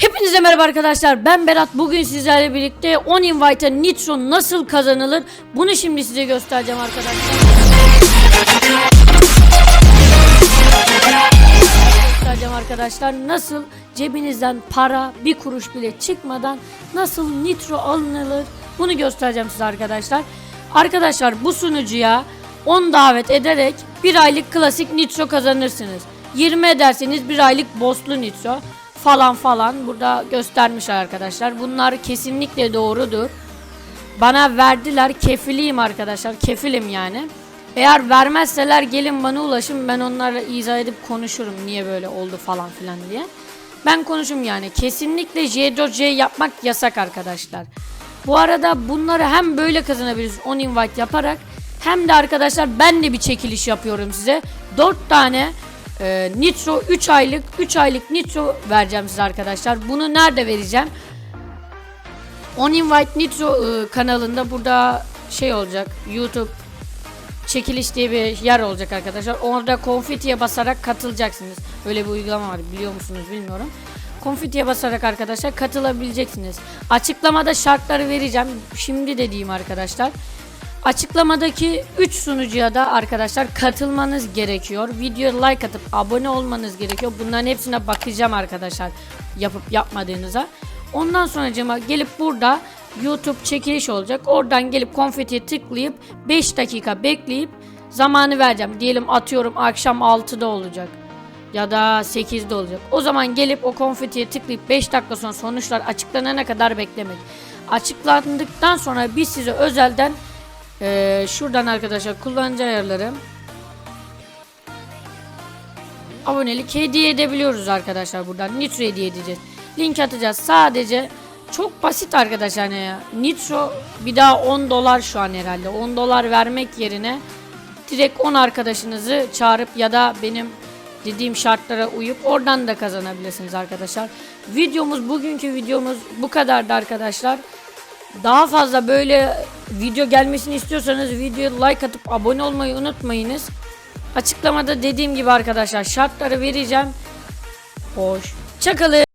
Hepinize merhaba arkadaşlar. Ben Berat. Bugün sizlerle birlikte 10 invite'a Nitro nasıl kazanılır? Bunu şimdi size göstereceğim arkadaşlar. göstereceğim arkadaşlar. Nasıl cebinizden para bir kuruş bile çıkmadan nasıl Nitro alınır? Bunu göstereceğim size arkadaşlar. Arkadaşlar bu sunucuya 10 davet ederek bir aylık klasik Nitro kazanırsınız. 20 ederseniz bir aylık bosslu Nitro falan falan burada göstermişler arkadaşlar. Bunlar kesinlikle doğrudur. Bana verdiler kefiliyim arkadaşlar. Kefilim yani. Eğer vermezseler gelin bana ulaşın. Ben onlarla izah edip konuşurum. Niye böyle oldu falan filan diye. Ben konuşum yani. Kesinlikle J4J yapmak yasak arkadaşlar. Bu arada bunları hem böyle kazanabiliriz 10 invite yaparak hem de arkadaşlar ben de bir çekiliş yapıyorum size. 4 tane e, Nitro 3 aylık 3 aylık Nitro vereceğim size arkadaşlar. Bunu nerede vereceğim? On Invite Nitro e, kanalında burada şey olacak. YouTube çekiliş diye bir yer olacak arkadaşlar. Orada konfetiye basarak katılacaksınız. Öyle bir uygulama var biliyor musunuz bilmiyorum. Konfetiye basarak arkadaşlar katılabileceksiniz. Açıklamada şartları vereceğim. Şimdi de diyeyim arkadaşlar. Açıklamadaki 3 sunucuya da arkadaşlar katılmanız gerekiyor. Video like atıp abone olmanız gerekiyor. Bunların hepsine bakacağım arkadaşlar. Yapıp yapmadığınıza. Ondan sonra gelip burada YouTube çekiliş olacak. Oradan gelip konfetiye tıklayıp 5 dakika bekleyip zamanı vereceğim. Diyelim atıyorum akşam 6'da olacak ya da 8'de olacak. O zaman gelip o konfetiye tıklayıp 5 dakika sonra sonuçlar açıklanana kadar beklemek. Açıklandıktan sonra biz size özelden eee, şuradan arkadaşlar kullanıcı ayarları abonelik hediye edebiliyoruz arkadaşlar buradan. Nitro hediye edeceğiz. Link atacağız. Sadece çok basit arkadaşlar hani ya. Nitro bir daha 10 dolar şu an herhalde. 10 dolar vermek yerine direkt 10 arkadaşınızı çağırıp ya da benim dediğim şartlara uyup oradan da kazanabilirsiniz arkadaşlar. Videomuz bugünkü videomuz bu kadardı arkadaşlar. Daha fazla böyle video gelmesini istiyorsanız videoya like atıp abone olmayı unutmayınız. Açıklamada dediğim gibi arkadaşlar şartları vereceğim. Hoş. Çakalın.